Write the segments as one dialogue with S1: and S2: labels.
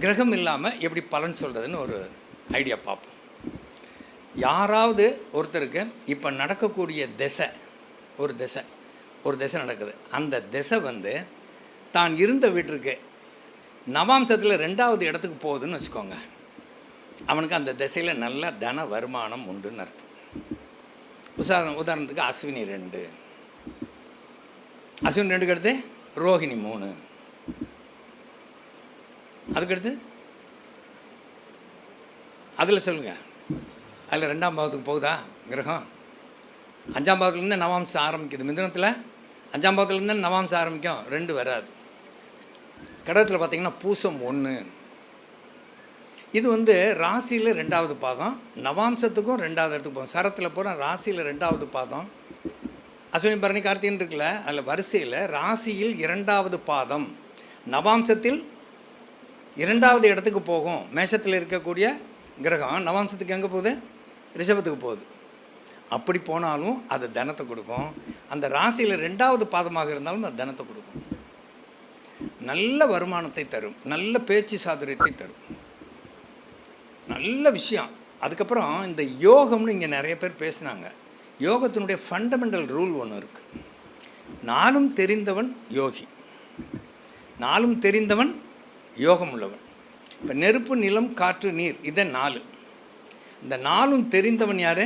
S1: கிரகம் இல்லாமல் எப்படி பலன் சொல்கிறதுன்னு ஒரு ஐடியா பார்ப்போம். யாராவது ஒருத்தருக்கு இப்போ நடக்கக்கூடிய திசை ஒரு திசை ஒரு திசை நடக்குது. அந்த திசை வந்து தான் இருந்த வீட்டிற்கு நவாம்சத்தில் ரெண்டாவது இடத்துக்கு போகுதுன்னு வச்சுக்கோங்க. அவனுக்கு அந்த திசையில் நல்ல தன வருமானம் உண்டுன்னு அர்த்தம். உதாரணம் உதாரணத்துக்கு அஸ்வினி ரெண்டு. அஸ்வினி ரெண்டுக்கு அடுத்து ரோஹிணி மூணு. அதுக்கடுத்து? அதில் சொல்லுங்கள் அதில் ரெண்டாம் பாவத்துக்கு போகுதா? கிரகம். அஞ்சாம் பாவத்துலேருந்து நவாம்சம் ஆரம்பிக்குது. மிதனத்தில் அஞ்சாம் பாவத்துலேருந்து நவாம்சம் ஆரம்பிக்கும். ரெண்டு வராது. கடகத்தில் பார்த்தீங்கன்னா பூசம் ஒன்று இது வந்து ராசியில் ரெண்டாவது பாதம் நவாம்சத்துக்கும் ரெண்டாவது இடத்துக்கு போகும். சரத்தில் போகிற ராசியில் ரெண்டாவது பாதம் அஸ்வினி பரணி கார்த்திகன் இருக்குல்ல அதில் வரிசையில் ராசியில் இரண்டாவது பாதம். நவாம்சத்தில் இரண்டாவது இடத்துக்கு போகும். மேஷத்தில் இருக்கக்கூடிய கிரகம் நவாம்சத்துக்கு எங்கே போகுது? ரிஷபத்துக்கு போகுது. அப்படி போனாலும் அது தனத்தை கொடுக்கும். அந்த ராசியில் ரெண்டாவது பாதமாக இருந்தாலும் அது தனத்தை கொடுக்கும். நல்ல வருமானத்தை தரும். நல்ல பேச்சு சாதுரியத்தை தரும். நல்ல விஷயம். அதுக்கப்புறம் இந்த யோகம்னு இங்கே நிறைய பேர் பேசினாங்க. யோகத்தினுடைய ஃபண்டமெண்டல் ரூல் ஒன்று இருக்குது நானும் தெரிந்தவன் யோகி. நாளும் தெரிந்தவன் யோகம் உள்ளவன் இப்போ நெருப்பு நிலம் காற்று நீர் இதை நாலு. இந்த நாலும் தெரிந்தவன் யார்?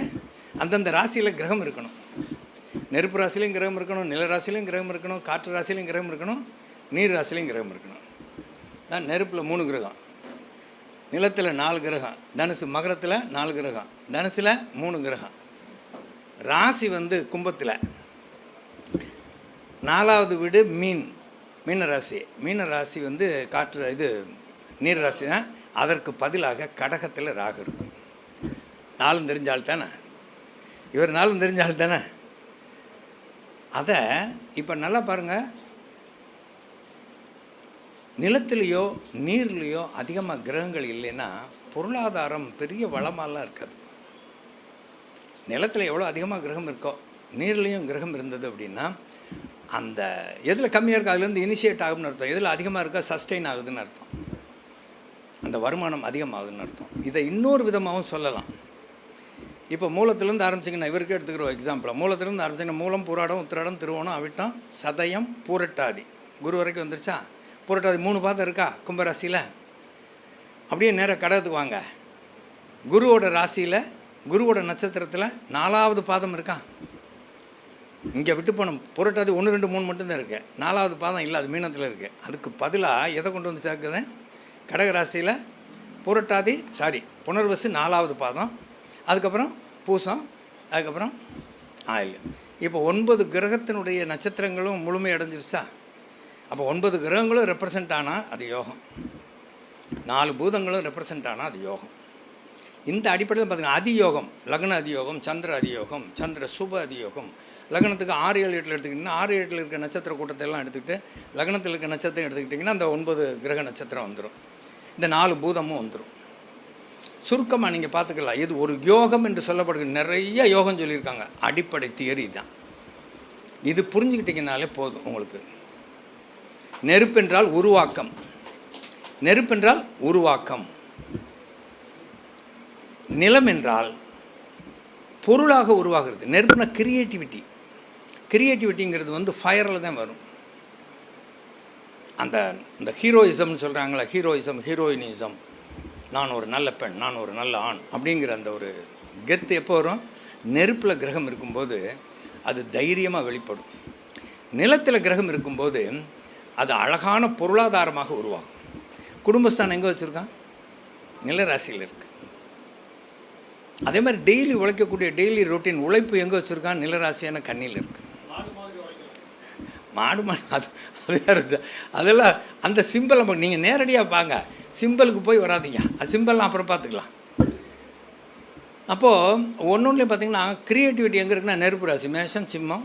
S1: அந்தந்த ராசியில் கிரகம் இருக்கணும். நெருப்பு ராசிலையும் கிரகம் இருக்கணும் நில ராசிலையும் கிரகம் இருக்கணும் காற்று ராசிலையும் கிரகம் இருக்கணும் நீர் ராசிலையும் கிரகம் இருக்கணும். தான் நெருப்பில் மூணு கிரகம். நிலத்தில் நாலு கிரகம். தனுசு மகரத்தில் நாலு கிரகம். தனுசில் மூணு கிரகம். ராசி வந்து கும்பத்தில். நாலாவது வீடு மீன். மீனராசி மீனராசி வந்து காற்று இது நீர் ராசி தான். அதற்கு பதிலாக கடகத்தில் ராகு இருக்கும் நாளும் தெரிஞ்சால் தானே? இவர் நாளும் தெரிஞ்சால் தானே? அதை இப்போ நல்லா பாருங்கள் நிலத்திலேயோ நீர்லேயோ அதிகமாக கிரகங்கள் இல்லைன்னா பொருளாதாரம் பெரிய வளமாலாம் இருக்காது. நிலத்தில் எவ்வளோ அதிகமாக கிரகம் இருக்கோ நீர்லேயும் கிரகம் இருந்தது அப்படின்னா அந்த எதில் கம்மியாக இருக்கோ அதுலேருந்து இனிஷியேட் ஆகும்னு அர்த்தம். எதில் அதிகமாக இருக்கோ சஸ்டெயின் ஆகுதுன்னு அர்த்தம். அந்த வருமானம் அதிகமாகுதுன்னு அர்த்தம். இதை இன்னொரு விதமாகவும் சொல்லலாம். இப்போ மூலத்திலேருந்து ஆரம்பிச்சிங்கன்னா இவருக்கு எடுத்துக்கிறோம் எக்ஸாம்பிளாக மூலத்திலேருந்து ஆரம்பிச்சிங்கன்னா மூலம் புராடம் உத்திராடம் திருவோணம் அவிட்டம் சதயம் பூரட்டாதி. குரு வரைக்கும் வந்துருச்சா? புரட்டாதி மூணு பாதம் இருக்கா கும்பராசியில்? அப்படியே நேராக கடகத்துக்கு வாங்க. குருவோட ராசியில் குருவோட நட்சத்திரத்தில் நாலாவது பாதம் இருக்கா? இங்கே விட்டு போனோம் புரட்டாதி ஒன்று ரெண்டு மூணு மட்டும்தான் இருக்குது நாலாவது பாதம் இல்லை அது மீனத்தில் இருக்குது அதுக்கு பதிலாக எதை கொண்டு வந்து சேர்க்குது கடகராசியில் புரட்டாதி சாரி புனர்வசு நாலாவது பாதம் அதுக்கப்புறம் பூசம் அதுக்கப்புறம் ஆயில் இப்போ ஒன்பது கிரகத்தினுடைய நட்சத்திரங்களும் முழுமை அடைஞ்சிருச்சா? அப்போ ஒன்பது கிரகங்களும் ரெப்ரசன்ட் ஆனால் அது யோகம். நாலு பூதங்களும் ரெப்ரசன்ட் ஆனால் அது யோகம். இந்த அடிப்படையில் பார்த்தீங்கன்னா அதியோகம் லக்ன அதியோகம் சந்திர அதியோகம் சந்திர சுப அதியோகம் லக்னத்துக்கு ஆறு ஏழு எட்டில் எடுத்துக்கிட்டிங்கன்னா ஆறு எட்டில் இருக்க நட்சத்திர கூட்டத்தை எல்லாம் எடுத்துக்கிட்டு லக்னத்தில் இருக்க நட்சத்திரம் எடுத்துக்கிட்டிங்கன்னா அந்த ஒன்பது கிரக நட்சத்திரம் வந்துடும் இந்த நாலு பூதமும் வந்துடும் சுருக்கமாக நீங்கள் பார்த்துக்கலாம் இது ஒரு யோகம் என்று சொல்லப்படுகிற நிறைய யோகம் சொல்லியிருக்காங்க. அடிப்படை தியரி தான் இது புரிஞ்சுக்கிட்டிங்கனாலே போதும் உங்களுக்கு. நெருப்பென்றால் உருவாக்கம். நெருப்பென்றால் உருவாக்கம். நிலம் என்றால் பொருளாக உருவாகிறது. நெருப்புனா கிரியேட்டிவிட்டி கிரியேட்டிவிட்டிங்கிறது வந்து ஃபயரில் தான் வரும். அந்த அந்த ஹீரோயிசம்னு சொல்கிறாங்களே ஹீரோயிசம் ஹீரோயினிசம் நான் ஒரு நல்ல பெண் நான் ஒரு நல்ல ஆண் அப்படிங்கிற அந்த ஒரு கெத்து எப்போ வரும்? நெருப்பில் கிரகம் இருக்கும்போது அது தைரியமாக வெளிப்படும். நிலத்தில் கிரகம் இருக்கும்போது அது அழகான பொருளாதாரமாக உருவாகும். குடும்பஸ்தானம் எங்கே வச்சுருக்கான் நிலராசியில் இருக்குது அதே மாதிரி டெய்லி உழைக்கக்கூடிய டெய்லி ரொட்டீன் உழைப்பு எங்கே வச்சுருக்கான் நிலராசியான கண்ணியில் இருக்குது மாடு மாடு அது அது வேறு அதெல்லாம் அந்த சிம்பிள் நம்ம நீங்கள் நேரடியாக பாங்க சிம்பிளுக்கு போய் வராதீங்க. அது சிம்பிள்லாம் அப்புறம் பார்த்துக்கலாம். அப்போது ஒன்று ஒன்றுலேயும் பார்த்தீங்கன்னா க்ரியேட்டிவிட்டி எங்கே இருக்குன்னா நெருப்பு ராசி மேஷம் சிம்மம்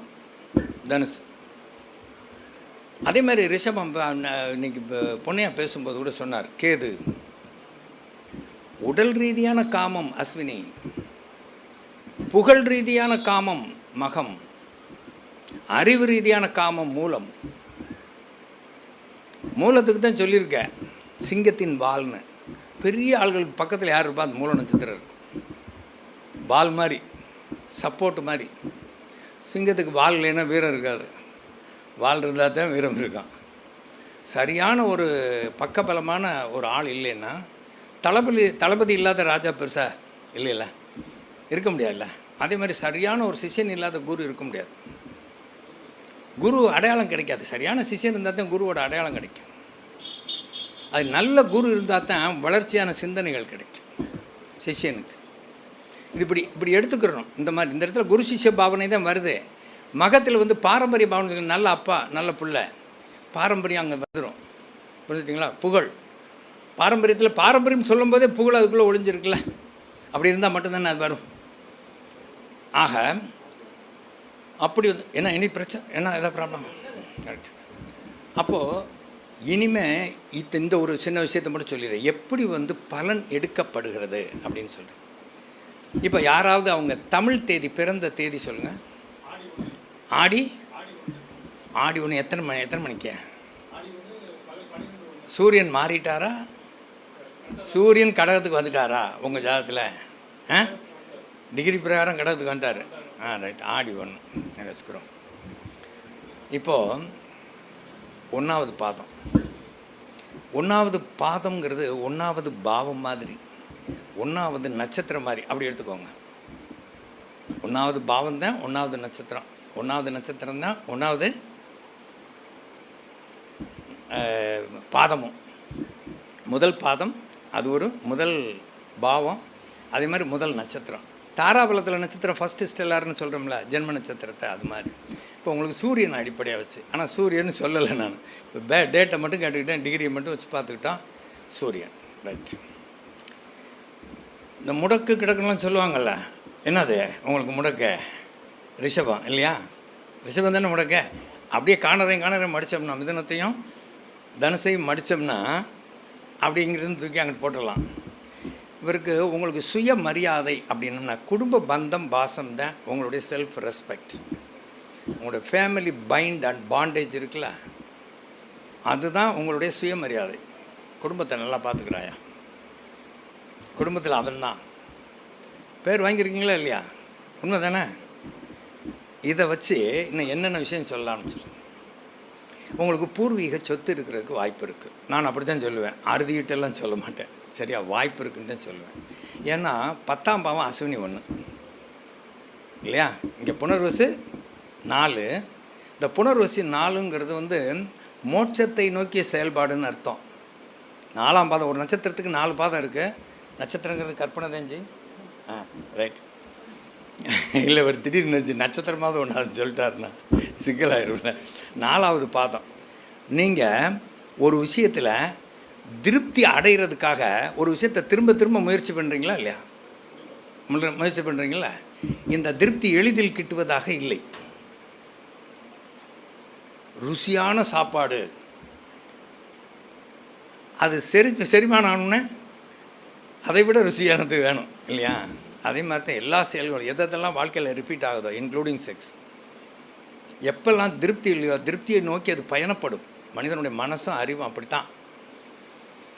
S1: தனுசு. அதே மாதிரி ரிஷபம் இன்னைக்கு பொண்ணையாக பேசும்போது கூட சொன்னார் கேது. உடல் ரீதியான காமம் அஸ்வினி. புகழ் ரீதியான காமம் மகம். அறிவு ரீதியான காமம் மூலம். மூலத்துக்கு தான் சொல்லியிருக்கேன் சிங்கத்தின் வால்னு பெரிய ஆள்களுக்கு பக்கத்தில் யார் இருப்பா? அந்த மூல நட்சத்திரம் இருக்கும். பால் மாதிரி சப்போர்ட் மாதிரி. சிங்கத்துக்கு வால் இல்லைன்னா வீரம் இருக்காது. வால் இருந்தால் தான் வீரம் இருக்கான் சரியான ஒரு பக்கபலமான ஒரு ஆள் இல்லைன்னா தளபதி தளபதி இல்லாத ராஜா பெருசா இல்லைல்ல? இருக்க முடியாதுல்ல? அதே மாதிரி சரியான ஒரு சிஷியன் இல்லாத குரு இருக்க முடியாது. குரு அடையாளம் கிடைக்காது. சரியான சிஷ்யன் இருந்தால் தான் குருவோட அடையாளம் கிடைக்கும். அது நல்ல குரு இருந்தால் தான் வளர்ச்சியான சிந்தனைகள் கிடைக்கும். சிஷ்யனுக்கு. இது இப்படி இப்படி எடுத்துக்கிறோம் இந்த மாதிரி இந்த இடத்துல குரு சிஷ்ய பாவனை தான் வருது. மகத்தில் வந்து பாரம்பரிய பாவனை நல்ல அப்பா நல்ல பிள்ளை. பாரம்பரியம் அங்கே வந்துடும் புரிஞ்சுட்டிங்களா புகழ். பாரம்பரியத்தில் பாரம்பரியம் சொல்லும்போதே புகழ் அதுக்குள்ளே ஒளிஞ்சிருக்குல்ல. அப்படி இருந்தால் மட்டும்தானே அது வரும். ஆக அப்படி வந்து என்ன இனி பிரச்சனை என்ன எதாவது ப்ராப்ளம் கரெக்ட் அப்போது இனிமே இத்த இந்த ஒரு சின்ன விஷயத்தை மட்டும் சொல்லிடுறேன் எப்படி வந்து பலன் எடுக்கப்படுகிறது அப்படின்னு சொல்கிறேன் இப்போ யாராவது அவங்க தமிழ் தேதி பிறந்த தேதி சொல்லுங்கள் ஆடி ஆடி ஒன்று எத்தனை மணி எத்தனை மணிக்கு? சூரியன் மாறிட்டாரா? சூரியன் கடகத்துக்கு வந்துட்டாரா உங்கள் ஜாதகத்தில்? ஆ? டிகிரி பிரகாரம் கடகத்துக்கு வந்துட்டார். ஆ ரைட் ஆடி ஒன்று. வச்சுக்கிறோம் இப்போது ஒன்றாவது பாதம். ஒன்றாவது பாதம்ங்கிறது ஒன்றாவது பாவம் மாதிரி ஒன்றாவது நட்சத்திரம் மாதிரி. அப்படி எடுத்துக்கோங்க. ஒன்றாவது பாவம் தான் ஒன்றாவது நட்சத்திரம். ஒன்றாவது நட்சத்திரம் தான் ஒன்றாவது பாதமும். முதல் பாதம் அது ஒரு முதல் பாவம். அதே மாதிரி முதல் நட்சத்திரம். தாராபலத்தில் நட்சத்திரம் ஃபஸ்ட்டு ஸ்டெல்லார்னு சொல்கிறோம்ல ஜென்ம நட்சத்திரத்தை அது மாதிரி. இப்போ உங்களுக்கு சூரியன் அடிப்படையாக வச்சு ஆனால் சூரியன் சொல்லலை நான். இப்போ பே டேட்டை மட்டும் கேட்டுக்கிட்டேன் டிகிரியை மட்டும் வச்சு பார்த்துக்கிட்டோம் சூரியன் ரைட் இந்த முடக்கு கிடக்குலாம் சொல்லுவாங்கள்ல என்னது உங்களுக்கு முடக்க? ரிஷபம் இல்லையா? ரிஷபம் தானே முடக்க? அப்படியே காணறையும் காணறையும் மடித்தோம்னா மிதனத்தையும் தனுசையும் மடித்தோம்னா அப்படிங்கிறது தூக்கி அங்கிட்டு போட்டுடலாம். இவருக்கு உங்களுக்கு சுய மரியாதை அப்படின்னா குடும்ப பந்தம் பாசம் தான் உங்களுடைய செல்ஃப் ரெஸ்பெக்ட் உங்களுடைய ஃபேமிலி பைண்ட் அண்ட் பாண்டேஜ் இருக்குல்ல? அதுதான் உங்களுடைய சுயமரியாதை. குடும்பத்தை நல்லா பார்த்துக்கிறாயா? குடும்பத்தில் அவன் தான் பேர் வாங்கியிருக்கீங்களா இல்லையா? உண்மை தானே இதை வச்சு இன்னும் என்னென்ன விஷயம் சொல்லலாம்னு சொல்லு. உங்களுக்கு பூர்வீக சொத்து இருக்கிறதுக்கு வாய்ப்பு இருக்குது நான் அப்படி தான் சொல்லுவேன். அறுதிக்கிட்டெல்லாம் சொல்ல மாட்டேன். சரியா வாய்ப்பு இருக்குன்னு தான் சொல்லுவேன். ஏன்னா பத்தாம் பாவம் அஸ்வினி ஒன்று இல்லையா? இங்கே புனர்வசு நாலு. இந்த புனர்வசி நாலுங்கிறது வந்து மோட்சத்தை நோக்கிய செயல்பாடுன்னு அர்த்தம். நாலாம் பாதம் ஒரு நட்சத்திரத்துக்கு நாலு பாதம் இருக்குது நட்சத்திரங்கிறது கற்பனை தெரிஞ்சு ஆ ரைட் இல்லை ஒரு திடீர்னு இருந்துச்சு நட்சத்திரமாவது ஒன்றாவது சொல்லிட்டாருன்னா சிக்கலாயிருவில்ல நாலாவது பாதம். நீங்கள் ஒரு விஷயத்தில் திருப்தி அடைகிறதுக்காக ஒரு விஷயத்தை திரும்ப திரும்ப முயற்சி பண்ணுறீங்களா இல்லையா? முயற்சி பண்ணுறீங்களா இந்த திருப்தி எளிதில் கிட்டுவதாக இல்லை. ருசியான சாப்பாடு. அது செரி செரிமானம் ஆனோடனே அதை விட ருசியானது வேணும் இல்லையா? அதே மாதிரி தான் எல்லா செயல்களும். எதெல்லாம் வாழ்க்கையில் ரிப்பீட் ஆகுதோ இன்க்ளூடிங் செக்ஸ் எப்பெல்லாம் திருப்தி இல்லையோ திருப்தியை நோக்கி அது பயணப்படும். மனிதனுடைய மனசும் அறிவும் அப்படித்தான்.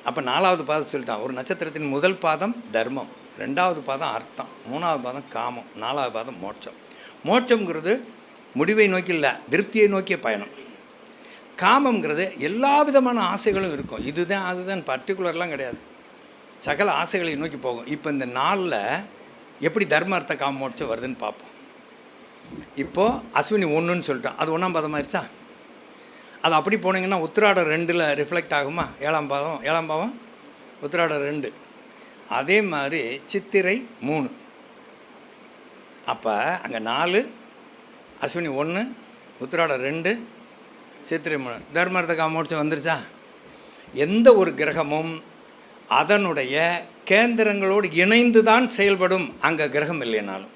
S1: அப்போ நாலாவது பாதம் சொல்லிட்டான். ஒரு நட்சத்திரத்தின் முதல் பாதம் தர்மம் ரெண்டாவது பாதம் அர்த்தம் மூணாவது பாதம் காமம் நாலாவது பாதம் மோட்சம். மோட்சம்ங்கிறது முடிவை நோக்கி இல்லை திருப்தியை நோக்கிய பயணம். காமங்கிறது எல்லா விதமான ஆசைகளும் இருக்கும். இதுதான் அதுதான் பர்டிகுலர்லாம் கிடையாது. சகல ஆசைகளை நோக்கி போகும். இப்போ இந்த நாளில் எப்படி தர்ம அர்த்த காம மோட்சம் வருதுன்னு பார்ப்போம். இப்போது அஸ்வினி ஒன்றுன்னு சொல்லிட்டோம் அது ஒன்றாம் பாதம் ஆயிடுச்சா அது அப்படி போனீங்கன்னா உத்திராடம் ரெண்டில் ரிஃப்ளெக்ட் ஆகுமா? ஏழாம் பாதம் ஏழாம் பாவம் உத்திராடம் ரெண்டு. அதே மாதிரி சித்திரை மூணு. அப்போ அங்கே நாலு அஸ்வினி ஒன்று உத்திராடம் ரெண்டு சித்திரை மூணு. தர்மர்த்த காமோட்சம் வந்துருச்சா? எந்த ஒரு கிரகமும் அதனுடைய கேந்திரங்களோடு இணைந்து தான் செயல்படும் அங்கே கிரகம் இல்லைனாலும்.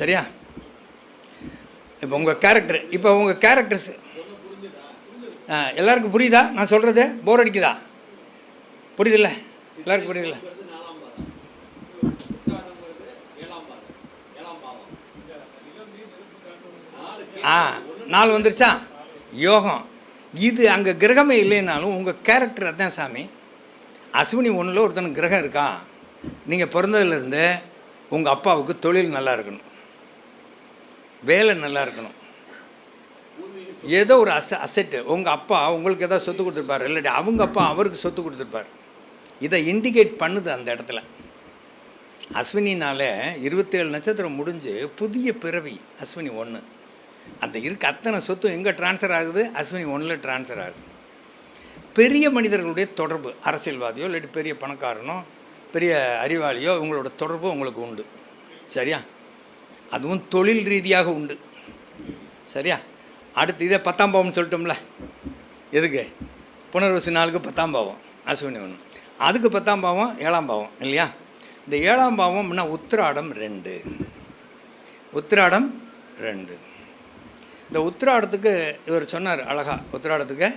S1: சரியா? இப்போ உங்கள் கேரக்டர் இப்போ உங்கள் கேரக்டர்ஸ் எல்லாருக்கும் புரியுதா? நான் சொல்கிறது போர் அடிக்குதா? புரியுதில்ல? எல்லாருக்கும் புரியுதில்ல? ஆ நாள் வந்துருச்சா? யோகம். இது அங்கே கிரகமே இல்லைனாலும் உங்கள் கேரக்டர் அதான் சாமி. அஸ்வினி ஒன்றில் ஒருத்தனுக்கு கிரகம் இருக்கா? நீங்கள் பிறந்ததுலேருந்து உங்கள் அப்பாவுக்கு தொழில் நல்லா இருக்கணும். வேலை நல்லா இருக்கணும். ஏதோ ஒரு அச அசெட்டு உங்கள் அப்பா உங்களுக்கு ஏதாவது சொத்து கொடுத்துருப்பார். இல்லாட்டி அவங்க அப்பா அவருக்கு சொத்து கொடுத்துருப்பார். இதை இண்டிகேட் பண்ணுது அந்த இடத்துல. அஸ்வினினால் இருபத்தேழு நட்சத்திரம் முடிஞ்சு புதிய பிறவி அஸ்வினி ஒன்று அந்த இருக்க அத்தனை சொத்து எங்கே ட்ரான்ஸ்ஃபர் ஆகுது? அஸ்வினி ஒன்றில் ட்ரான்ஸ்ஃபர் ஆகுது. பெரிய மனிதர்களுடைய தொடர்பு அரசியல்வாதியோ இல்லாட்டி பெரிய பணக்காரனோ பெரிய அறிவாளியோ இவங்களோட தொடர்பு உங்களுக்கு உண்டு. சரியா? அதுவும் தொழில் ரீதியாக உண்டு. சரியா? அடுத்து இதே பத்தாம் பாவம்னு சொல்லிட்டோம்ல. எதுக்கு? புனர்வசி நாளுக்கு பத்தாம் பாவம். அஸ்வினி ஒன்று அதுக்கு பத்தாம் பாவம் ஏழாம் பாவம் இல்லையா? இந்த ஏழாம் பாவம் உத்திராடம் ரெண்டு. உத்திராடம் ரெண்டு. இந்த உத்திராடத்துக்கு இவர் சொன்னார் அழகா. உத்திராடத்துக்கு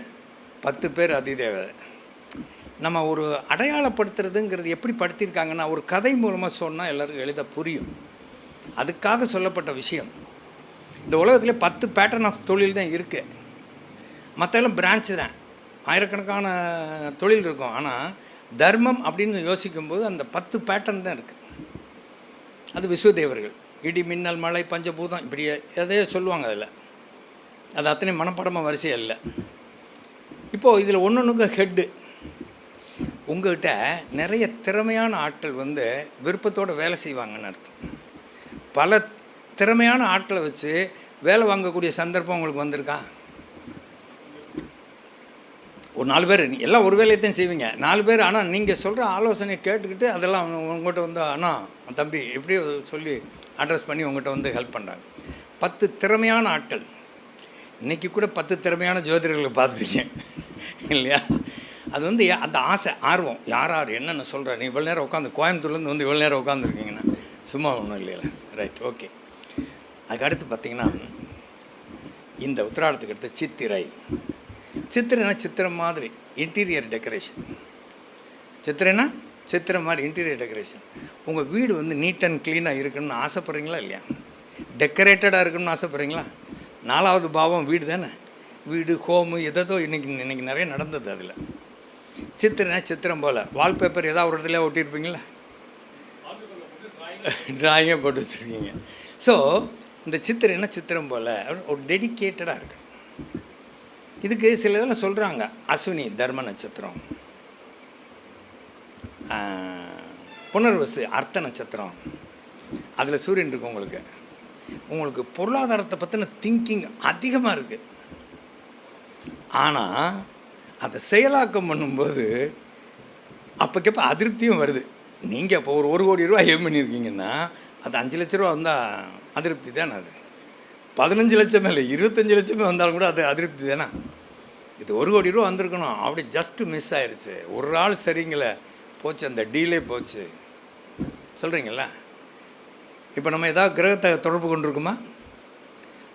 S1: பத்து பேர் அதிதேவதை நம்ம ஒரு அடையாளப்படுத்துறதுங்கிறது எப்படி படுத்தியிருக்காங்கன்னா ஒரு கதை மூலமாக சொன்னால் எல்லாருக்கும் எளிதாக புரியும். அதுக்காக சொல்லப்பட்ட விஷயம். இந்த உலகத்தில் பத்து பேட்டர்ன் ஆஃப் தொழில் தான் இருக்குது மற்றெல்லாம் பிரான்ச்சு தான். ஆயிரக்கணக்கான தொழில் இருக்கும். ஆனால் தர்மம் அப்படின்னு யோசிக்கும்போது அந்த பத்து பேட்டர்ன் தான் இருக்குது அது விஸ்வதேவர்கள். இடி மின்னல் மழை பஞ்சபூதம் இப்படி எதையோ சொல்லுவாங்க அதில். அது அத்தனை மனப்படமாக வரிசையாக இல்லை. இப்போது இதில் ஒன்று ஒன்றுக்கு ஹெட்டு உங்கள்கிட்ட நிறைய திறமையான ஆட்கள் வந்து விருப்பத்தோடு வேலை செய்வாங்கன்னு அர்த்தம். பல திறமையான ஆட்களை வச்சு வேலை வாங்கக்கூடிய சந்தர்ப்பம் உங்களுக்கு வந்திருக்கா? ஒரு நாலு பேர். எல்லாம் ஒரு வேலையத்தையும் செய்வீங்க. நாலு பேர். ஆனால் நீங்கள் சொல்கிற ஆலோசனையை கேட்டுக்கிட்டு அதெல்லாம் உங்கள்கிட்ட வந்து அண்ணா தம்பி எப்படியோ சொல்லி அட்ரஸ் பண்ணி உங்கள்கிட்ட வந்து ஹெல்ப் பண்ணுறாங்க பத்து திறமையான ஆட்கள். இன்றைக்கி கூட பத்து திறமையான ஜோதிடர்களை பார்த்துட்டீங்க. இல்லையா? அது வந்து அந்த ஆசை ஆர்வம். யார் யார் என்னென்ன சொல்கிற நீ இவ்வளோ நேரம் உட்காந்து கோயம்புத்தூர்லேருந்து வந்து இவ்வளோ நேரம் உட்காந்துருக்கீங்கன்னா சும்மா ஒன்றும் இல்லைல்ல. ரைட் ஓகே அதுக்கு அடுத்து பார்த்தீங்கன்னா இந்த உத்திராடத்துக்கு அடுத்து சித்திரை. சித்திரைனா சித்திரம் மாதிரி இன்டீரியர் டெக்கரேஷன் சித்திரைனா சித்திரம் மாதிரி இன்டீரியர் டெக்கரேஷன் உங்கள் வீடு வந்து நீட் அண்ட் க்ளீனாக இருக்கணும்னு ஆசைப்பட்றீங்களா இல்லையா? டெக்கரேட்டடாக இருக்கணும்னு ஆசைப்பட்றீங்களா? நாலாவது பாவம் வீடு தானே? வீடு ஹோமு எதோ இன்றைக்கி இன்றைக்கி நிறைய நடந்தது அதில். சித்திரனா சித்திரம் போல். வால்பேப்பர் ஏதாவது ஒரு இடத்துல ஒட்டியிருப்பீங்களா? ட்ராயிங்கை போட்டு வச்சுருக்கீங்க. ஸோ இந்த சித்திரம் என்ன சித்திரம் போல்? ஒரு டெடிக்கேட்டடாக இருக்கு. இதுக்கு சில இதெல்லாம் சொல்கிறாங்க அஸ்வினி தர்ம நட்சத்திரம். புனர்வசு அர்த்த நட்சத்திரம். அதில் சூரியன் இருக்கு உங்களுக்கு. உங்களுக்கு பொருளாதாரத்தை பற்றின திங்கிங் அதிகமாக இருக்குது ஆனால் அதை செயலாக்கம் பண்ணும்போது அப்போக்கப்போ அதிருப்தியும் வருது. நீங்கள் இப்போ ஒரு ஒரு கோடி ரூபா ஏம் பண்ணியிருக்கீங்கன்னா அது அஞ்சு லட்ச ரூபா வந்தால் அதிருப்தி தானே அது? பதினஞ்சு லட்சமே இல்லை இருபத்தஞ்சி லட்சமே வந்தாலும் கூட அது அதிருப்தி தானே? இது ஒரு கோடி ரூபா வந்திருக்கணும். அப்படி ஜஸ்ட்டு மிஸ் ஆயிடுச்சு ஒரு ஆள் சரிங்களே போச்சு அந்த டீலே போச்சு. சொல்கிறீங்கள இப்போ நம்ம ஏதாவது கிரகத்தை தொடர்பு கொண்டிருக்குமா?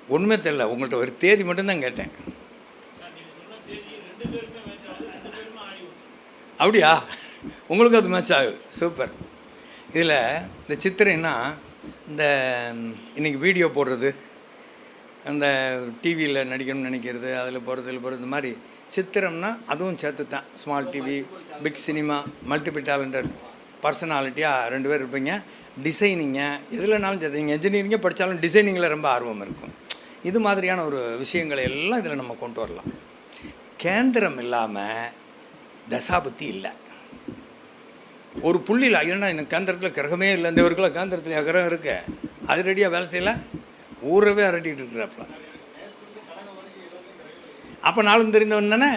S1: உண்மை தெரியல. உங்கள்கிட்ட ஒரு தேதி மட்டும்தான் கேட்டேன். அப்படியா? உங்களுக்கு அது மேட்ச் ஆகுது. சூப்பர் இதில் இந்த சித்திரைன்னா இந்த இன்றைக்கி வீடியோ போடுறது அந்த டிவியில் நடிக்கணும்னு நினைக்கிறது அதில் போகிறது இதில் போகிறது இந்த மாதிரி சித்திரம்னா அதுவும் சேர்த்து தான் small TV big cinema multi talented பர்சனாலிட்டியாக ரெண்டு பேர் இருப்பீங்க. டிசைனிங்க எதுலனாலும் சரி நீங்கள் என்ஜினியரிங்கே படித்தாலும் டிசைனிங்கில் ரொம்ப ஆர்வம் இருக்கும். இது மாதிரியான ஒரு விஷயங்களை எல்லாம் இதில் நம்ம கொண்டு வரலாம். கேந்திரம் இல்லாமல் தசாபுத்தி இல்லை. ஒரு புள்ளியில் ஐயனா எனக்கு கேந்திரத்தில் கிரகமே இல்லை இந்த இவருக்குள்ள கேந்திரத்தில் கிரகம் இருக்கு. அது ரெடியாக வேலை செய்யல ஊரவே அரட்டிகிட்டு இருக்கிறாப்புல அப்போ நாளும் தெரிந்தவன் தானே?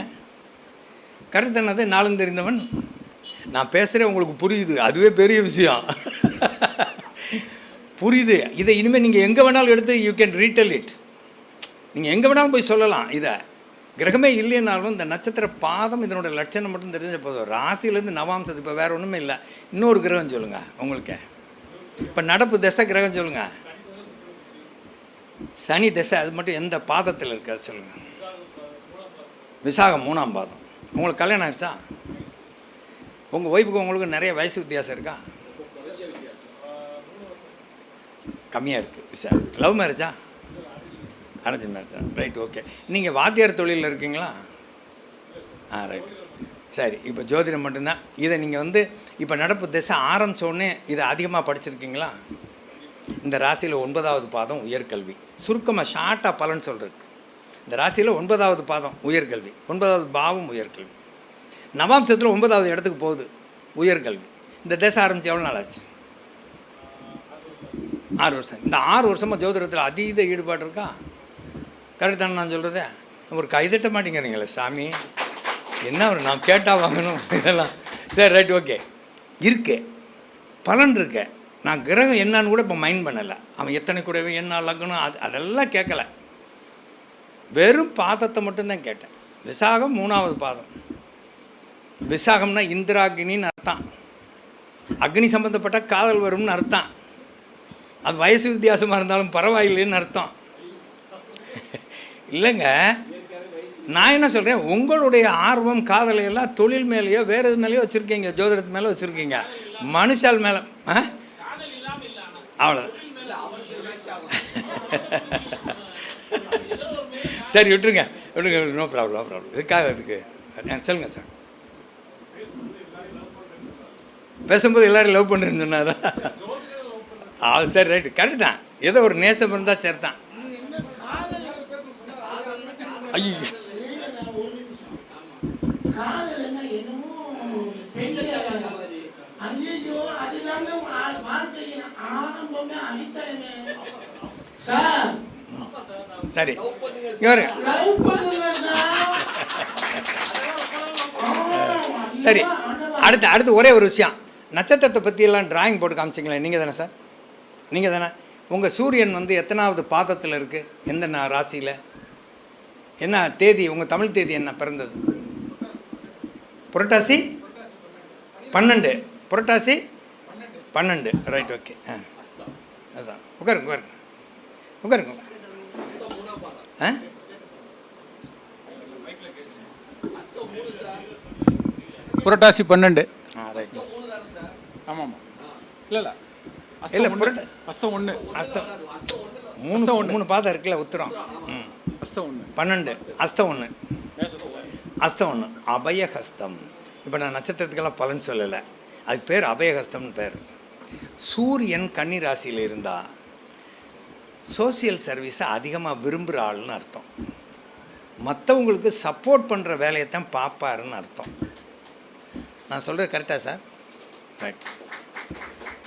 S1: கரெக்ட் நாளும் தெரிந்தவன். நான் பேசுகிறேன் உங்களுக்கு புரியுது. அதுவே பெரிய விஷயம். புரியுது. இதை இனிமேல் நீங்கள் எங்கே வேணாலும் எடுத்து யூ கேன் ரீட்டெல் இட் நீங்கள் எங்கே வேணாலும் போய் சொல்லலாம் இதை. கிரகமே இல்லைனாலும் இந்த நட்சத்திர பாதம் இதனோட லட்சணம் மட்டும் தெரிஞ்ச போதும் ராசியிலேருந்து நவாம்சத்து இப்போ வேறு ஒன்றுமே இல்லை. இன்னொரு கிரகம் சொல்லுங்கள் உங்களுக்கு. இப்போ நடப்பு திசை கிரகம் சொல்லுங்கள் சனி திசை அது மட்டும் எந்த பாதத்தில் இருக்காது சொல்லுங்கள் விசாகம் மூணாம் பாதம். உங்களுக்கு கல்யாணம் ஆயிடுச்சா? உங்கள் ஒய்ஃபுக்கு உங்களுக்கு நிறைய வயசு வித்தியாசம் இருக்கா? கம்மியாக இருக்குது விசா. லவ் மேரேஜா அரேஞ்ச் மேரேஜ் ரைட் ஓகே நீங்கள் வாத்தியார் தொழிலில் இருக்கீங்களா? ஆ ரைட்டு சரி இப்போ ஜோதிடம் மட்டும்தான். இதை நீங்கள் வந்து இப்போ நடப்பு திசை ஆரம்பித்தோடனே இதை அதிகமாக படிச்சிருக்கீங்களா? இந்த ராசியில் ஒன்பதாவது பாதம் உயர்கல்வி. சுருக்கமாக ஷார்ட்டாக பலன் சொல்கிறதுக்கு இந்த ராசியில் ஒன்பதாவது பாதம் உயர்கல்வி. ஒன்பதாவது பாவம் உயர்கல்வி. நவாம்சத்தில் ஒன்பதாவது இடத்துக்கு போகுது. உயர்கல்வி. இந்த திசை ஆரம்பித்து எவ்வளோ நாள் ஆச்சு? ஆறு வருஷம். இந்த ஆறு வருஷமாக ஜோதிடத்தில் அதீத ஈடுபாடு இருக்கா? கரெக்ட் தானே நான் சொல்கிறத ஒரு கைதட்ட மாட்டேங்கிறீங்களே சாமி. என்ன ஒரு நான் கேட்டால் வாங்கணும்? இதெல்லாம். சரி ரைட் ஓகே இருக்கு. பலன் இருக்கு. நான் கிரகம் என்னன்னு கூட இப்போ மைண்ட் பண்ணலை. அவன் எத்தனை கூடவே என்ன லக்னம் அது அதெல்லாம் கேட்கல. வெறும் பாதத்தை மட்டும்தான் கேட்டேன். விசாகம் மூணாவது பாதம். விசாகம்னா இந்திராகினின்னு அர்த்தம். அக்னி சம்மந்தப்பட்ட காதல் வரும்னு அர்த்தம். அது வயசு வித்தியாசமாக இருந்தாலும் பரவாயில்லைன்னு அர்த்தம். இல்லைங்க. நான் என்ன சொல்கிறேன் உங்களுடைய ஆர்வம் காதலையெல்லாம் தொழில் மேலேயோ வேறு எது மேலேயோ வச்சுருக்கீங்க. ஜோதிடத்து மேலே வச்சுருக்கீங்க. மனுஷால் மேலே ஆ? அவ்வளோதான் சரி விட்டுருங்க. விட்டுருங்க நோ ப்ராப்ளம் நோ ப்ராப்ளம் இதுக்காக இதுக்கு. சொல்லுங்கள் சார். பேசும்போது எல்லோரும் லவ் பண்ணுறேன்னு சொன்னாரா? சரி ரைட்டு கரெக்ட் தான். ஏதோ ஒரு நேசம் இருந்தால் சரி தான் ஐயோ
S2: ஐயோ அதுதாங்க வாழ்க்கையின் ஆரம்பமே அடித்தளமே சார்.
S1: சரி இவர்
S2: சரி.
S1: அடுத்து அடுத்து ஒரே ஒரு விஷயம். நட்சத்திரத்தை பற்றியெல்லாம் டிராயிங் போட்டு காமிச்சிங்களேன் நீங்கள் தானே சார்? நீங்கள் தானே? உங்கள் சூரியன் வந்து எத்தனாவது பாதத்தில் இருக்குது எந்த ராசியில்? என்ன தேதி உங்கள் தமிழ் தேதி என்ன பிறந்தது? புரட்டாசி பன்னெண்டு. புரட்டாசி பன்னெண்டு. ரைட் ஓகே ஆ. அதுதான் உட்காருங்க உட்காருங்க. உட்காருங்க. ஆ?
S3: புரட்டாசி பன்னெண்டு.
S1: ஆ ரைட்
S3: ஆமாம் இல்லை இல்லை.
S1: இல்ல, புரட்ட-
S3: அஸ்தம் ஒன்று
S1: அஸ்தம். மூணு மூணு பாதம் இருக்குல்ல உத்திரம். ம்
S3: அஸ்தம் ஒன்று
S1: பன்னெண்டு. அஸ்தம் ஒன்று அஸ்தம் ஒன்று அபயஹஸ்தம். இப்போ நான் நட்சத்திரத்துக்கெல்லாம் பலன் சொல்லலை. அது பேர் அபயஹஸ்தம்னு பேர். சூரியன் கன்னி ராசியில் இருந்தால் சோசியல் சர்வீஸை அதிகமாக விரும்புகிற ஆள்னு அர்த்தம். மற்றவங்களுக்கு சப்போர்ட் பண்ணுற வேலையை தான் பார்ப்பாருன்னு அர்த்தம். நான் சொல்கிறது கரெக்டாக சார் ரைட்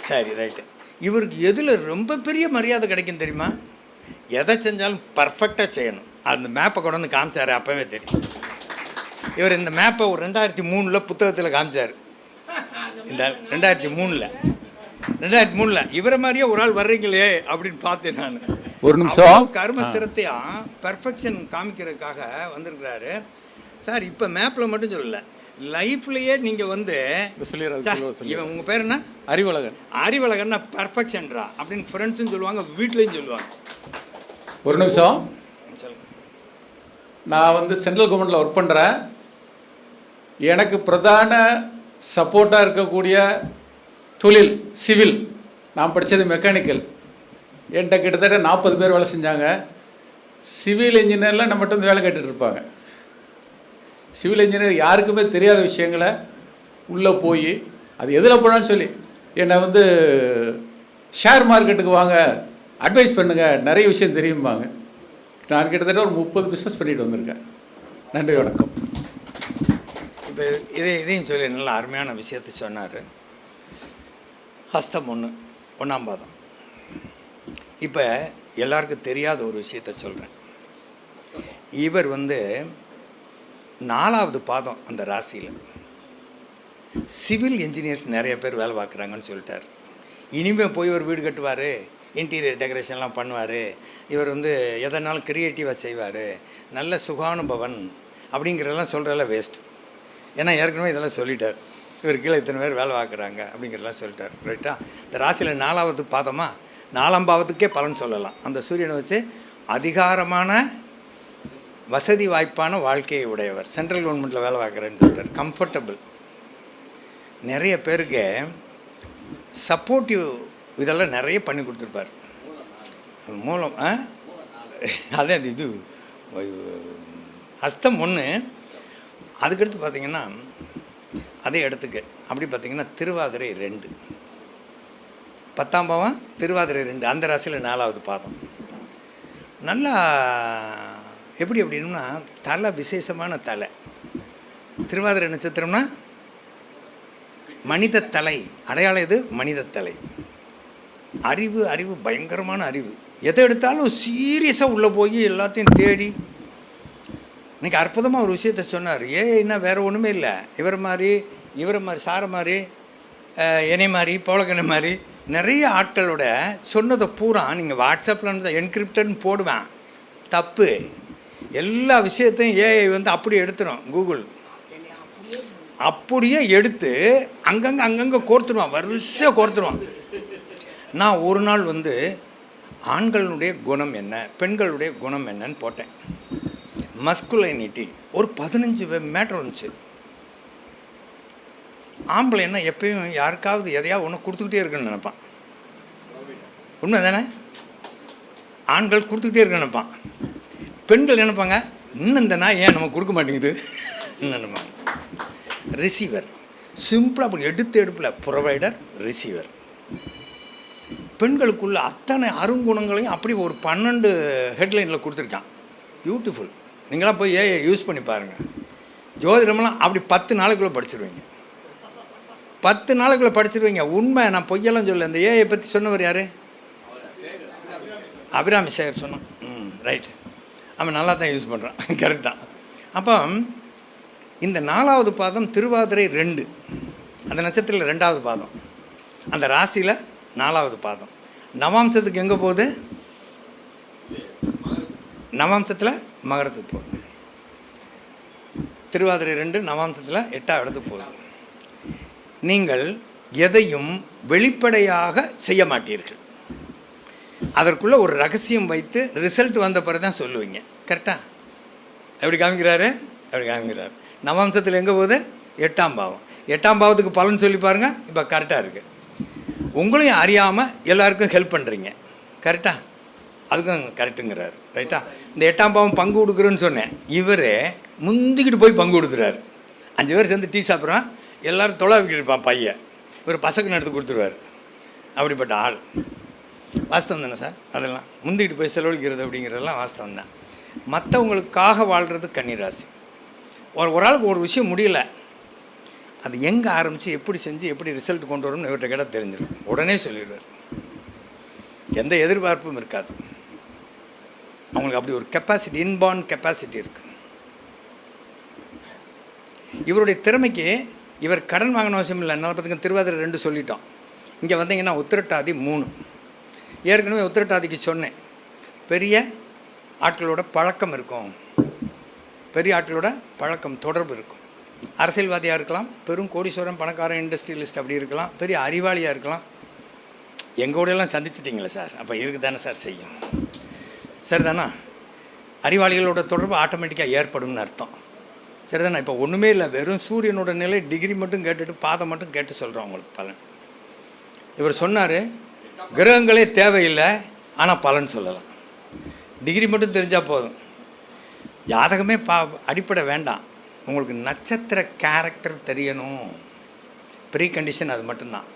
S1: சரி ரைட்டு இவருக்கு எதில் ரொம்ப பெரிய மரியாதை கிடைக்கும் தெரியுமா? எதை செஞ்சாலும் பர்ஃபெக்டாக செய்யணும். அந்த மேப்பை கொண்டு வந்து காமிச்சாரு அப்போவே தெரியும். இவர் இந்த மேப்பை ஒரு ரெண்டாயிரத்தி மூணில் புத்தகத்தில் காமிச்சார். இந்த ரெண்டாயிரத்தி மூணில். ரெண்டாயிரத்தி மூணில். இவரை மாதிரியே ஒரு ஆள் வர்றீங்களே அப்படின்னு பார்த்தேன் நான்.
S3: ஒரு நிமிஷம்.
S1: கர்ம சிரத்தையும் பெர்ஃபெக்ஷன் காமிக்கிறதுக்காக வந்திருக்கிறாரு. சார் இப்போ மேப்பில் மட்டும் சொல்லல. லைஃப்லேயே நீங்கள் வந்து. இவன் உங்கள் பேர் என்ன?
S3: அறிவழகன்.
S1: அறிவழகன்னா பெர்ஃபெக்ஷன்ரா அப்படின்னு ஃப்ரெண்ட்ஸும் சொல்லுவாங்க வீட்லேயும் சொல்லுவாங்க.
S3: ஒரு நிமிஷம். நான் வந்து சென்ட்ரல் கவர்மெண்ட்டில் ஒர்க் பண்ணுறேன் எனக்கு பிரதான சப்போர்ட்டாக இருக்கக்கூடிய தொழில் சிவில் நான் படித்தது மெக்கானிக்கல் என்கிட்ட கிட்டத்தட்ட நாற்பது பேர் வேலை செஞ்சாங்க. சிவில் இன்ஜினியர்லாம் நம்மகிட்ட வந்து வேலை கேட்டுட்ருப்பாங்க சிவில் இன்ஜினியர் யாருக்குமே தெரியாத விஷயங்களை உள்ளே போய் அது எதில் போனான்னு சொல்லி என்னை வந்து ஷேர் மார்க்கெட்டுக்கு வாங்க. அட்வைஸ் பண்ணுங்கள் நிறைய விஷயம் தெரியும்பாங்க. நான் கிட்டத்தட்ட ஒரு முப்பது பிஸ்னஸ் பண்ணிட்டு வந்திருக்கேன். நன்றி வணக்கம்.
S1: இப்போ இதை இதையும் சொல்லி நல்ல அருமையான விஷயத்தை சொன்னார். ஹஸ்தம் ஒன்று ஒன்றாம் பாதம். இப்போ எல்லாருக்கும் தெரியாத ஒரு விஷயத்த சொல்கிறேன் இவர் வந்து நாலாவது பாதம் அந்த ராசியில். சிவில் இன்ஜினியர்ஸ் நிறைய பேர் வேலை பார்க்குறாங்கன்னு சொல்லிட்டார். இனிமேல் போய் ஒரு வீடு கட்டுவார். இன்டீரியர் டெக்கரேஷன்லாம் பண்ணுவார். இவர் வந்து எதனாலும் க்ரியேட்டிவாக செய்வார். நல்ல சுகானுபவன் அப்படிங்கிறதெல்லாம் சொல்கிறதெல்லாம் வேஸ்ட் ஏன்னா ஏற்கனவே இதெல்லாம் சொல்லிட்டார். இவர் கீழே இத்தனை பேர் வேலை பார்க்குறாங்க அப்படிங்கிறதெல்லாம் சொல்லிட்டார். ரைட்டா இந்த ராசியில் நாலாவது பார்த்தோமா நாலாம் பாவத்துக்கே பலன் சொல்லலாம். அந்த சூரியனை வச்சு அதிகாரமான வசதி வாய்ப்பான வாழ்க்கையை உடையவர். சென்ட்ரல் கவர்மெண்ட்டில் வேலை பார்க்குறேன்னு சொல்லிட்டார். கம்ஃபர்டபுள் நிறைய பேருக்கு சப்போர்ட்டிவ் இதெல்லாம் நிறைய பண்ணி கொடுத்துருப்பார். மூலம் ஆ? அதே அது இது ஹஸ்தம் ஒன்று அதுக்கடுத்து பார்த்தீங்கன்னா அதே இடத்துக்கு. அப்படி பார்த்தீங்கன்னா திருவாதிரை ரெண்டு. பத்தாம் பாவம் திருவாதிரை ரெண்டு. அந்த ராசியில் நாலாவது பாதம் நல்லா எப்படி அப்படின்னா தலை விசேஷமான தலை. திருவாதிரை நட்சத்திரம்னா மனித தலை. அடையாளம் இது மனித தலை. அறிவு அறிவு பயங்கரமான அறிவு. எதை எடுத்தாலும் சீரியஸாக உள்ளே போய் எல்லாத்தையும் தேடி. இன்னைக்கு அற்புதமாக ஒரு விஷயத்த சொன்னார். ஏன்னா வேறு ஒன்றுமே இல்லை. இவர் மாதிரி இவரை மாதிரி சாரை மாதிரி என்னை மாதிரி பவளக்கண்ணை மாதிரி நிறைய ஆட்களோட சொன்னதை பூரா நீங்கள் வாட்ஸ்அப்பில் என்கிரிப்டட்னு போடுவேன். தப்பு. எல்லா விஷயத்தையும் ஏஐ வந்து அப்படியே எடுத்துரும் கூகுள் அப்படியே எடுத்து அங்கங்கே அங்கங்கே கோர்த்துடுவான் வருஷம் கோர்த்துடுவான் நான் ஒரு நாள் வந்து ஆண்களுடைய குணம் என்ன பெண்களுடைய குணம் என்னன்னு போட்டேன். மஸ்குலைனிட்டி ஒரு பதினஞ்சு மேட்ரு இருந்துச்சு. ஆம்பளை என்ன எப்பயும் யாருக்காவது எதையா ஒன்று கொடுத்துக்கிட்டே இருக்குன்னு நினைப்பான். உண்மை தானே? ஆண்கள் கொடுத்துக்கிட்டே இருக்குன்னு நினைப்பான். பெண்கள் நினைப்பாங்க? இன்னும் இந்த நாய் ஏன் நம்ம கொடுக்க மாட்டேங்குது? நினைப்பாங்க. ரிசீவர் சிம்பிளாக எடுத்து எடுப்பில். ப்ரொவைடர் ரிசீவர் பெண்களுக்குள்ள அத்தனை அருங்குணங்களையும் அப்படி ஒரு பன்னெண்டு ஹெட்லைனில் கொடுத்துருக்கான். பியூட்டிஃபுல் நீங்களாம் போய் ஏ யூஸ் பண்ணி பாருங்கள் ஜோதிடமெல்லாம் அப்படி பத்து நாளைக்குள்ளே படிச்சிருவீங்க. பத்து நாளைக்குள்ளே படிச்சிருவீங்க. உண்மை நான் பொய்யெல்லாம் சொல்ல இந்த ஏஐ பற்றி சொன்னவர் யார்? அபிராமி சேகர் சொன்னான். ம் ரைட் அவன் நல்லா தான் யூஸ் பண்ணுறான் கரெக்ட் தான். அப்போ இந்த நாலாவது பாதம் திருவாதிரை ரெண்டு. அந்த நட்சத்திரத்தில் ரெண்டாவது பாதம். அந்த ராசியில் நாலாவது பாதம். நவாம்சத்துக்கு எங்கே போகுது? நவாம்சத்தில் மகரத்துக்கு போகுது. திருவாதிரை ரெண்டு நவாம்சத்தில் எட்டாம் இடத்துக்கு போகுது. நீங்கள் எதையும் வெளிப்படையாக செய்ய மாட்டீர்கள். அதற்குள்ளே ஒரு ரகசியம் வைத்து ரிசல்ட் வந்த பிறகு தான் சொல்லுவீங்க. கரெக்டாக எப்படி காமிக்கிறாரு? எப்படி காமிக்கிறாரு. நவாம்சத்தில் எங்கே போகுது? எட்டாம் பாவம். எட்டாம் பாவத்துக்கு பலன் சொல்லி பாருங்கள் இப்போ கரெக்டாக இருக்குது உங்களையும் அறியாமல் எல்லாருக்கும் ஹெல்ப் பண்ணுறீங்க கரெக்டாக அதுக்கும் கரெக்டுங்கிறாரு ரைட்டா இந்த எட்டாம் பாவம் பங்கு கொடுக்குறேன்னு சொன்னேன். இவர் முந்திக்கிட்டு போய் பங்கு கொடுத்துறாரு அஞ்சு பேர் சேர்ந்து டீ சாப்பிட்றான். எல்லோரும் தொலைவிக்கிட்டு இருப்பான் பையன் இவர் பசக்குன்னு எடுத்து கொடுத்துருவார். அப்படிப்பட்ட ஆள். வாஸ்தவம் தானே சார்? அதெல்லாம். முந்திக்கிட்டு போய் செலவழிக்கிறது அப்படிங்கிறதெல்லாம் வாஸ்தவம் தான். மற்றவங்களுக்காக வாழ்கிறது கன்னிராசி. ஒரு ஒரு ஆளுக்கு ஒரு விஷயம் முடியல. அது எங்கே ஆரம்பித்து எப்படி செஞ்சு எப்படி ரிசல்ட் கொண்டு வரும்னு இவர்கிட்ட கேட்டால் தெரிஞ்சிடும். உடனே சொல்லிடுவார். எந்த எதிர்பார்ப்பும் இருக்காது. அவங்களுக்கு அப்படி ஒரு கெப்பாசிட்டி இன்பார்ன் கெப்பாசிட்டி இருக்குது இவருடைய திறமைக்கு இவர் கடன் வாங்கின அவசியம் இல்லை. என்ன பார்த்துங்க திருவாதிரை ரெண்டு சொல்லிட்டோம். இங்கே வந்தீங்கன்னா உத்திரட்டாதி மூணு. ஏற்கனவே உத்திரட்டாதிக்கு சொன்னேன். பெரிய ஆட்களோட பழக்கம் இருக்கும். பெரிய ஆட்களோட பழக்கம் தொடர்பு இருக்கும். அரசியல்வாதியாக இருக்கலாம் பெரும் கோடீஸ்வரன் பணக்காரன் இண்டஸ்ட்ரியலிஸ்ட் அப்படி இருக்கலாம் பெரிய அறிவாளியாக இருக்கலாம். எங்களோடையெல்லாம் சந்திச்சிட்டிங்களே சார்? அப்போ இருக்கு தானே சார் செய்யும். சரிதானா? அறிவாளிகளோட தொடர்பு ஆட்டோமேட்டிக்காக ஏற்படும்னு அர்த்தம். சரிதானா? இப்போ ஒன்றுமே இல்லை வெறும் சூரியனோட நிலை டிகிரி மட்டும் கேட்டுட்டு பாதம் மட்டும் கேட்டு சொல்கிறோம் உங்களுக்கு பலன். இவர் சொன்னார் கிரகங்களே தேவையில்லை ஆனால் பலன் சொல்லலாம். டிகிரி மட்டும் தெரிஞ்சால் போதும். ஜாதகமே பா அடிப்படை வேண்டாம். உங்களுக்கு நட்சத்திர கேரக்டர் தெரியணும். ப்ரீ கண்டிஷன் அது மட்டும்தான்.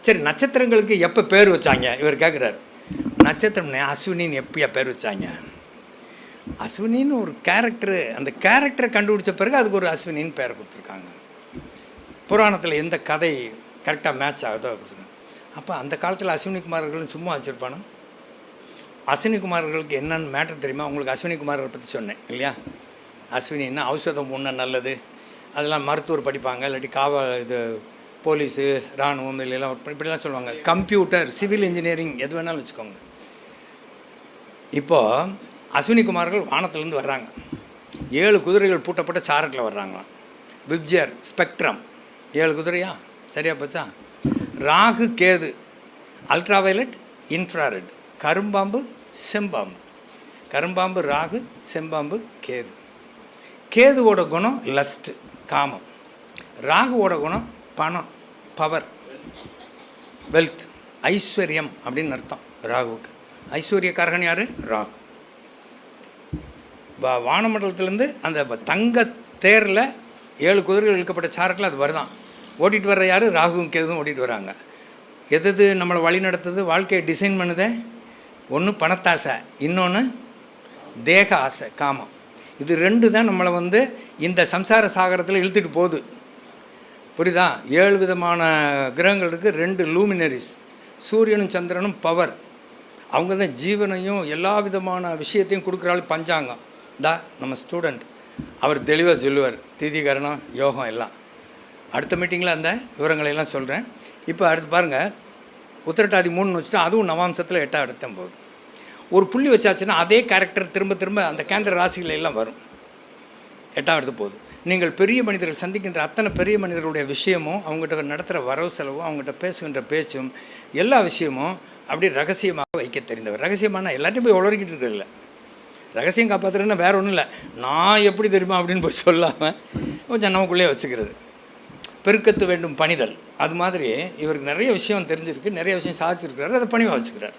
S1: சரி நட்சத்திரங்களுக்கு எப்போ பேர் வச்சாங்க? இவர் கேட்குறாரு நட்சத்திரம் அஸ்வினின்னு எப்பயா பேர் வச்சாங்க? அஸ்வினின்னு ஒரு கேரக்டரு அந்த கேரக்டரை கண்டுபிடிச்ச பிறகு அதுக்கு ஒரு அஸ்வினின்னு பேர் கொடுத்துருக்காங்க. புராணத்தில் எந்த கதை கரெக்டாக மேட்ச் ஆகுதோ கொடுத்துருக்காங்க அப்போ அந்த காலத்தில் அஸ்வினி சும்மா வச்சுருப்பானோ? அஸ்வினிகுமார்களுக்கு என்னென்னு மேட்டர் தெரியுமா? உங்களுக்கு அஸ்வினி பற்றி சொன்னேன் இல்லையா? அஸ்வினின்னா ஔஷதம் உண்ண நல்லது? அதெல்லாம் மருத்துவர் படிப்பாங்க. இல்லாட்டி காவல் இது போலீஸு இராணுவம் இல்லைலாம் ஒர்க் இப்படிலாம் சொல்லுவாங்க. கம்ப்யூட்டர் சிவில் இன்ஜினியரிங் எது வேணாலும் வச்சுக்கோங்க. இப்போது அஸ்வினி குமார்கள் வானத்துலேருந்து வர்றாங்க. ஏழு குதிரைகள் பூட்டப்பட்ட சாரட்டில் வர்றாங்களாம். விப்ஜர் ஸ்பெக்ட்ரம். ஏழு குதிரையா? சரியா போச்சா? Rahu Ketu. Ultra violet infrared. கரும்பாம்பு செம்பாம்பு. கரும்பாம்பு ராகு செம்பாம்பு கேது. கேதுவோட குணம் லஸ்ட்டு காமம். ராகுவோட குணம் பணம் பவர் வெல்த் ஐஸ்வர்யம் அப்படின்னு அர்த்தம் ராகுவுக்கு. ஐஸ்வர்யக்காரகன் யார்? ராகு. வா வானமண்டலத்திலேருந்து அந்த தங்க தேரில் ஏழு குதிரைகள் இழுக்கப்பட்ட சாரட்டில் அது வருதான். ஓட்டிகிட்டு வர்ற யார்? ராகுவும் கேதுவும் ஓட்டிகிட்டு வராங்க. எது எது நம்மளை வழி நடத்துது? வாழ்க்கையை டிசைன் பண்ணுதே? ஒன்று பணத்தாசை இன்னொன்று தேக ஆசை காமம். இது ரெண்டு தான் நம்மளை வந்து இந்த சம்சார சாகரத்தில் இழுத்துட்டு போகுது. புரியுதா? ஏழு விதமான கிரகங்கள் இருக்குது ரெண்டு லூமினரிஸ் சூரியனும் சந்திரனும் பவர் அவங்க தான் ஜீவனையும் எல்லா விதமான விஷயத்தையும் கொடுக்குறாள் பஞ்சாங்கம். தா நம்ம ஸ்டூடெண்ட் அவர் தெளிவாக சொல்லுவார். திதிகரணம் யோகம் எல்லாம். அடுத்த மீட்டிங்கில் அந்த விவரங்களை எல்லாம் சொல்கிறேன் இப்போ அடுத்து பாருங்கள் உத்திரட்டாதி மூணுன்னு வச்சுட்டா அதுவும் நவாம்சத்தில் எட்டாம் இடத்தம் போகுது. ஒரு புள்ளி வச்சாச்சுன்னா அதே கேரக்டர் திரும்ப திரும்ப அந்த கேந்திர ராசிகள் எல்லாம் வரும். எட்டாம் இடத்து போகுது. நீங்கள் பெரிய மனிதர்கள் சந்திக்கின்ற அத்தனை பெரிய மனிதர்களுடைய விஷயமும் அவங்ககிட்ட நடத்துகிற வரவு செலவும் அவங்ககிட்ட பேசுகின்ற பேச்சும் எல்லா விஷயமும் அப்படியே ரகசியமாக வைக்க தெரிந்தவர். ரகசியமான எல்லாத்தையும் போய் உளறிக்கிட்டு இருக்கிறதில்ல. ரகசியம் காப்பாற்றுறதுன்னா வேற ஒன்றும் இல்லை. நான் எப்படி தெரியுமா அப்படின்னு போய் சொல்லாமல் கொஞ்சம் நமக்குள்ளே வச்சுக்கிறது. பெருக்கத்து வேண்டும் பணிதல். அது மாதிரி இவருக்கு நிறைய விஷயம் தெரிஞ்சிருக்கு. நிறைய விஷயம் சாதிச்சிருக்கிறாரு. அதை பணிவாக வச்சுக்கிறார்.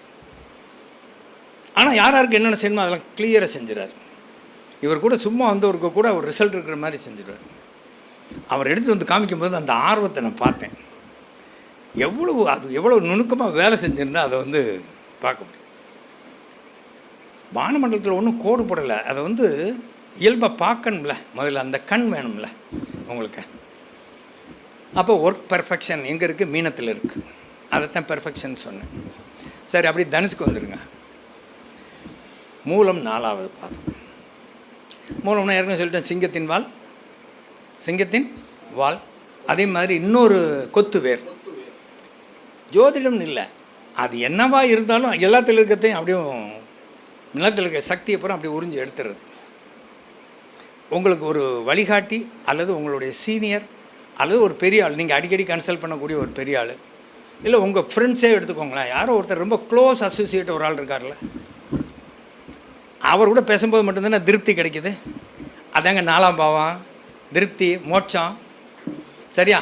S1: ஆனால் யார் யாருக்கு என்னென்ன செய்யணுமோ அதெல்லாம் கிளியராக செஞ்சுறாரு இவர் கூட சும்மா வந்தவருக்கு கூட ஒரு ரிசல்ட் இருக்கிற மாதிரி செஞ்சிடுவார் அவர் எடுத்துகிட்டு வந்து காமிக்கும்போது அந்த ஆர்வத்தை நான் பார்த்தேன். எவ்வளவு அது எவ்வளோ நுணுக்கமாக வேலை செஞ்சுருந்தா அதை வந்து பார்க்க முடியும். வானமண்டலத்தில் ஒன்றும் கோடு போடலை. அதை வந்து இயல்பாக பார்க்கணும்ல. முதல்ல அந்த கண் வேணும்ல உங்களுக்கு. அப்போ ஒர்க் பெர்ஃபெக்ஷன் எங்கே இருக்குது மீனத்தில் இருக்குது அதைத்தான் பெர்ஃபெக்ஷன் சொன்னேன். சரி அப்படி தனுஷுக்கு வந்துடுங்க மூலம் நாலாவது பாதம். மூலம்னா ஏற்கனவே சொல்லிட்டேன் சிங்கத்தின் வால். சிங்கத்தின் வால். அதே மாதிரி இன்னொரு கொத்து வேர். ஜோதிடம் இல்லை. அது என்னவா இருந்தாலும் எல்லாத்தில் இருக்கிறதையும் அப்படியும் நிலத்தில் இருக்க சக்தியை பூரா அப்படியே உறிஞ்சு எடுத்துறது உங்களுக்கு ஒரு வழிகாட்டி அல்லது உங்களுடைய சீனியர் அல்லது ஒரு பெரிய ஆள் நீங்கள் அடிக்கடி கன்சல்ட் பண்ணக்கூடிய ஒரு பெரிய ஆள். இல்லை உங்கள் ஃப்ரெண்ட்ஸே எடுத்துக்கோங்களேன். யாரோ ஒருத்தர் ரொம்ப க்ளோஸ் அசோசியேட் ஒரு ஆள் இருக்கார்ல அவர் கூட பேசும்போது மட்டும்தானே திருப்தி கிடைக்குது? அதாங்க நாலாம் பாவம். திருப்தி மோட்சம். சரியா?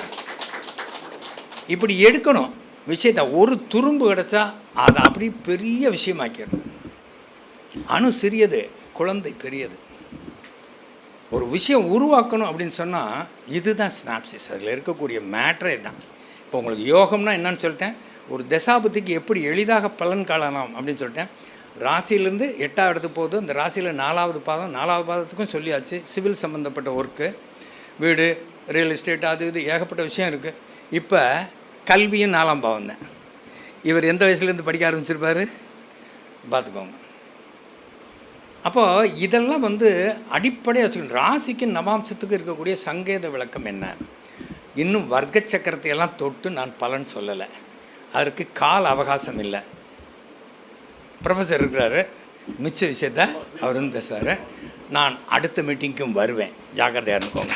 S1: இப்படி எடுக்கணும். விஷயத்தை ஒரு துரும்பு கிடச்சா அதை அப்படி பெரிய விஷயமாக்கிடணும். அணு சிறியது குழந்தை பெரியது. ஒரு விஷயம் உருவாக்கணும் அப்படின்னு சொன்னால் இதுதான் ஸ்னாப்சிஸ் அதில் இருக்கக்கூடிய மேட்ரே தான். இப்போ உங்களுக்கு யோகம்னா என்னன்னு சொல்லிட்டேன். ஒரு தசாபதிக்கு எப்படி எளிதாக பலன் காணலாம் அப்படின்னு சொல்லிட்டேன். ராசியிலேருந்து எட்டாவது இடத்துக்கு போகுது. அந்த ராசியில் நாலாவது பாதம் நாலாவது பாதத்துக்கும் சொல்லியாச்சு. சிவில் சம்மந்தப்பட்ட ஒர்க்கு வீடு ரியல் எஸ்டேட் அது இது ஏகப்பட்ட விஷயம் இருக்குது இப்போ கல்வியும் நாலாம் பாவம் தான். இவர் எந்த வயசுலேருந்து படிக்க ஆரம்பிச்சிருப்பார்? பார்த்துக்கோங்க. அப்போது இதெல்லாம் வந்து அடிப்படையாக வச்சுக்கணும். ராசிக்கு நவாம்சத்துக்கு இருக்கக்கூடிய சங்கேத விளக்கம் என்ன? இன்னும் வர்க்க சக்கரத்தையெல்லாம் தொட்டு நான் பலன் சொல்லலை. அதற்கு கால அவகாசம் இல்லை. ப்ரொஃபஸர் இருக்கிறாரு. மிச்ச விஷயத்த அவர் வந்து பேசுவார். நான் அடுத்த மீட்டிங்க்கும் வருவேன். ஜாக்கிரதையாக இருக்கோங்க